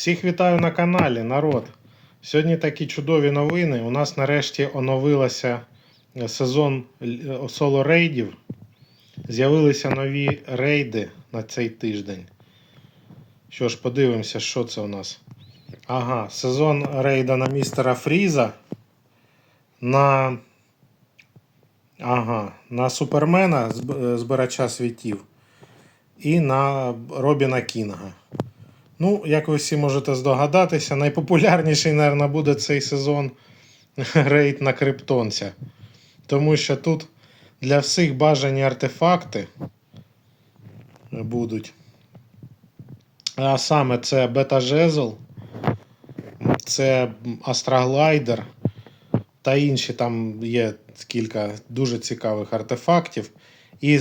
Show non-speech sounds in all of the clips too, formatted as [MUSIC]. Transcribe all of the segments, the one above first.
Всіх вітаю на каналі, народ. Сьогодні такі чудові новини. У нас нарешті оновилося е, сезон соло рейдів. З'явилися нові рейди на цей тиждень. Що ж, подивимося, що це у нас. Ага, сезон рейда на містера Фріза. На. Ага, на Супермена е, збирача світів. І на Робіна Кінга. Ну, як ви всі можете здогадатися, найпопулярніший, мабуть, буде цей сезон [LAUGHS] рейд на Криптонця. Тому що тут для всіх бажані артефакти будуть. А саме це бета-жезл, це астроглайдер та інші там є кілька дуже цікавих артефактів. І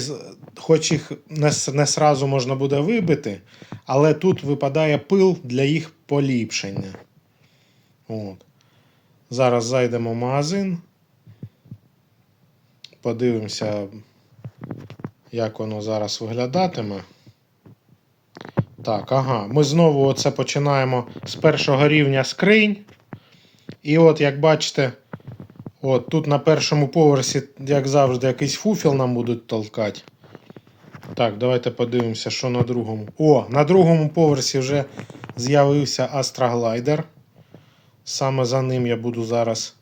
хоч їх не, не сразу можна буде вибити, але тут випадає пил для їх поліпшення. От. Зараз зайдемо в магазин. Подивимося, як воно зараз виглядатиме. Так, ага. Ми знову оце починаємо з першого рівня скринь. І от, як бачите, от тут на першому поверсі, як завжди, якийсь фуфіл нам будуть толкати. Так, давайте подивимося, що на другому. О, на другому поверсі вже з'явився Астроглайдер. Саме за ним я буду зараз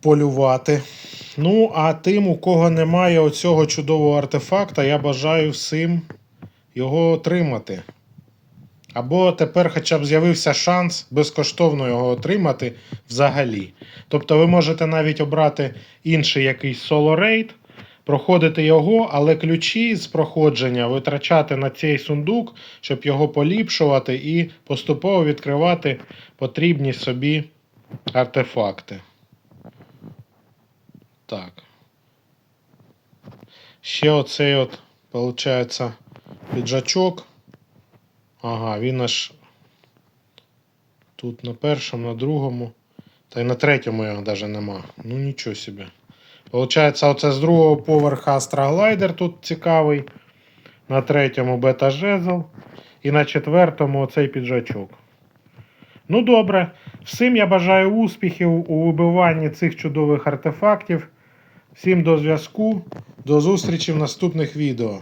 полювати. Ну, а тим, у кого немає оцього чудового артефакта, я бажаю всім його отримати. Або тепер хоча б з'явився шанс безкоштовно його отримати взагалі. Тобто ви можете навіть обрати інший якийсь соло-рейд, проходити його, але ключі з проходження витрачати на цей сундук, щоб його поліпшувати і поступово відкривати потрібні собі артефакти. Так. Ще оцей от, виходить, піджачок. Ага, він аж тут на першому, на другому. Та й на третьому його навіть нема. Ну нічого собі. Получається, оце з другого поверха Астроглайдер тут цікавий. На третьому бета-жезл. І на четвертому оцей піджачок. Ну добре. Всім я бажаю успіхів у вибиванні цих чудових артефактів. Всім до зв'язку. До зустрічі в наступних відео.